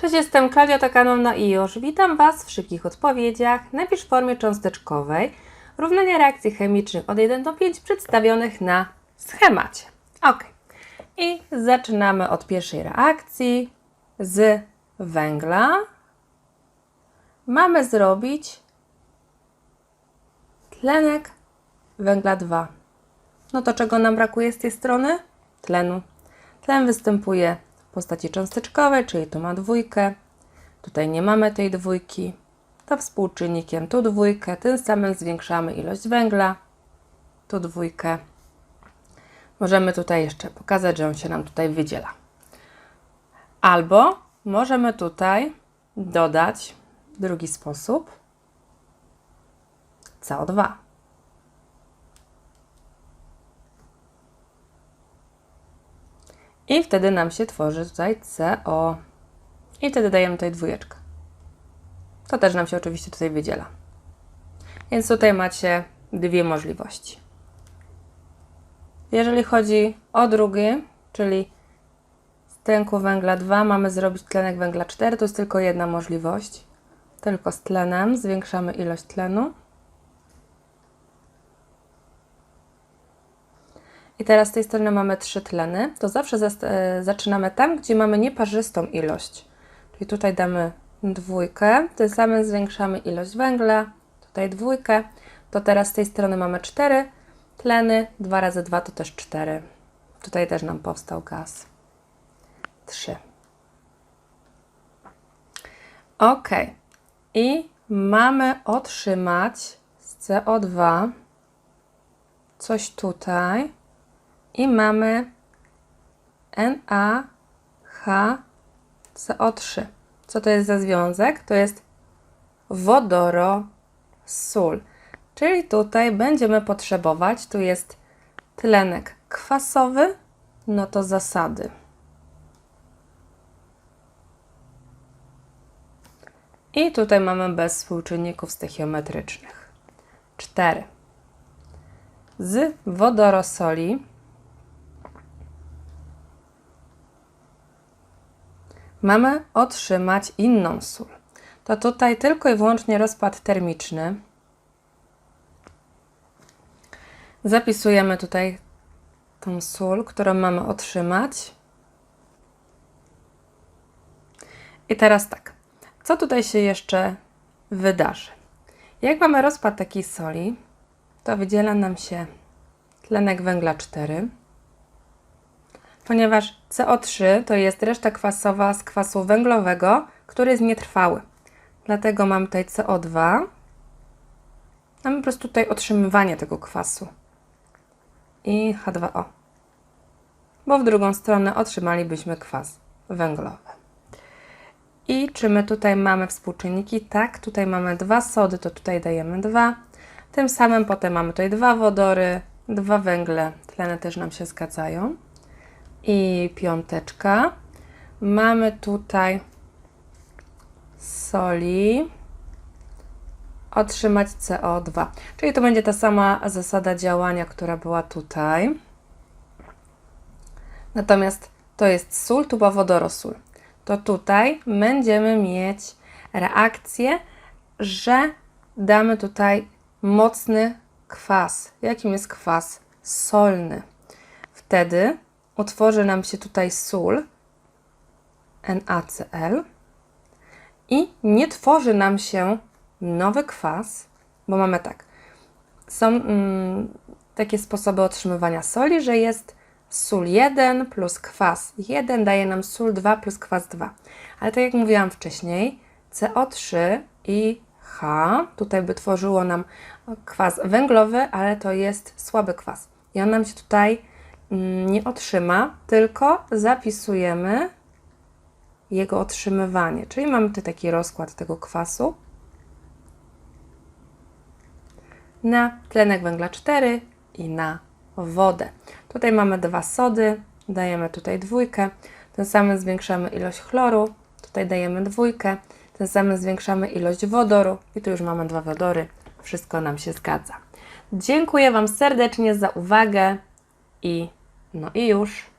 Cześć, jestem Klaudia Takanowna i już witam Was w szybkich odpowiedziach. Napisz w formie cząsteczkowej równania reakcji chemicznych od 1 do 5 przedstawionych na schemacie. Ok. I zaczynamy od pierwszej reakcji z węgla. Mamy zrobić tlenek węgla 2. No to czego nam brakuje z tej strony? Tlenu. Tlen występuje postaci cząsteczkowej, czyli tu ma dwójkę. Tutaj nie mamy tej dwójki. To współczynnikiem tu dwójkę, tym samym zwiększamy ilość węgla. Tu dwójkę. Możemy tutaj jeszcze pokazać, że on się nam tutaj wydziela. Albo możemy tutaj dodać drugi sposób CO2. I wtedy nam się tworzy tutaj CO. I wtedy dajemy tutaj dwójeczkę. To też nam się oczywiście tutaj wydziela. Więc tutaj macie dwie możliwości. Jeżeli chodzi o drugi, czyli z tlenku węgla 2 mamy zrobić tlenek węgla 4, to jest tylko jedna możliwość. Tylko z tlenem zwiększamy ilość tlenu. I teraz z tej strony mamy trzy tleny, to zawsze e, zaczynamy tam, gdzie mamy nieparzystą ilość. Czyli tutaj damy dwójkę, tym samym zwiększamy ilość węgla, tutaj dwójkę, to teraz z tej strony mamy cztery tleny, 2 razy 2 to też 4. Tutaj też nam powstał gaz. 3. Ok. I mamy otrzymać z CO2 coś tutaj i mamy NaHCO3. Co to jest za związek? To jest wodorosól. Czyli tutaj będziemy potrzebować, tu jest tlenek kwasowy, no to zasady. I tutaj mamy bez współczynników stoichiometrycznych. 4. Z wodorosoli mamy otrzymać inną sól. To tutaj tylko i wyłącznie rozpad termiczny. Zapisujemy tutaj tą sól, którą mamy otrzymać. I teraz tak, co tutaj się jeszcze wydarzy? Jak mamy rozpad takiej soli, to wydziela nam się tlenek węgla 4, ponieważ CO3 to jest reszta kwasowa z kwasu węglowego, który jest nietrwały. Dlatego mam tutaj CO2. Mamy po prostu tutaj otrzymywanie tego kwasu. I H2O. Bo w drugą stronę otrzymalibyśmy kwas węglowy. I czy my tutaj mamy współczynniki? Tak, tutaj mamy dwa sody, to tutaj dajemy dwa. Tym samym potem mamy tutaj dwa wodory, dwa węgle, tleny też nam się zgadzają. I piąteczka. Mamy tutaj soli, otrzymać CO2. Czyli to będzie ta sama zasada działania, która była tutaj. Natomiast to jest sól, tu była wodorosól. To tutaj będziemy mieć reakcję, że damy tutaj mocny kwas. Jakim jest kwas? Solny. Wtedy utworzy nam się tutaj sól NaCl i nie tworzy nam się nowy kwas, bo mamy tak. Są mm, takie sposoby otrzymywania soli, że jest sól 1 plus kwas 1 daje nam sól 2 plus kwas 2. Ale tak jak mówiłam wcześniej, CO3 i H tutaj by tworzyło nam kwas węglowy, ale to jest słaby kwas. I on nam się tutaj nie otrzyma, tylko zapisujemy jego otrzymywanie. Czyli mamy tutaj taki rozkład tego kwasu na tlenek węgla 4 i na wodę. Tutaj mamy dwa sody, dajemy tutaj dwójkę, tym samym zwiększamy ilość chloru, tutaj dajemy dwójkę, tym samym zwiększamy ilość wodoru i tu już mamy dwa wodory, wszystko nam się zgadza. Dziękuję Wam serdecznie za uwagę i no i już.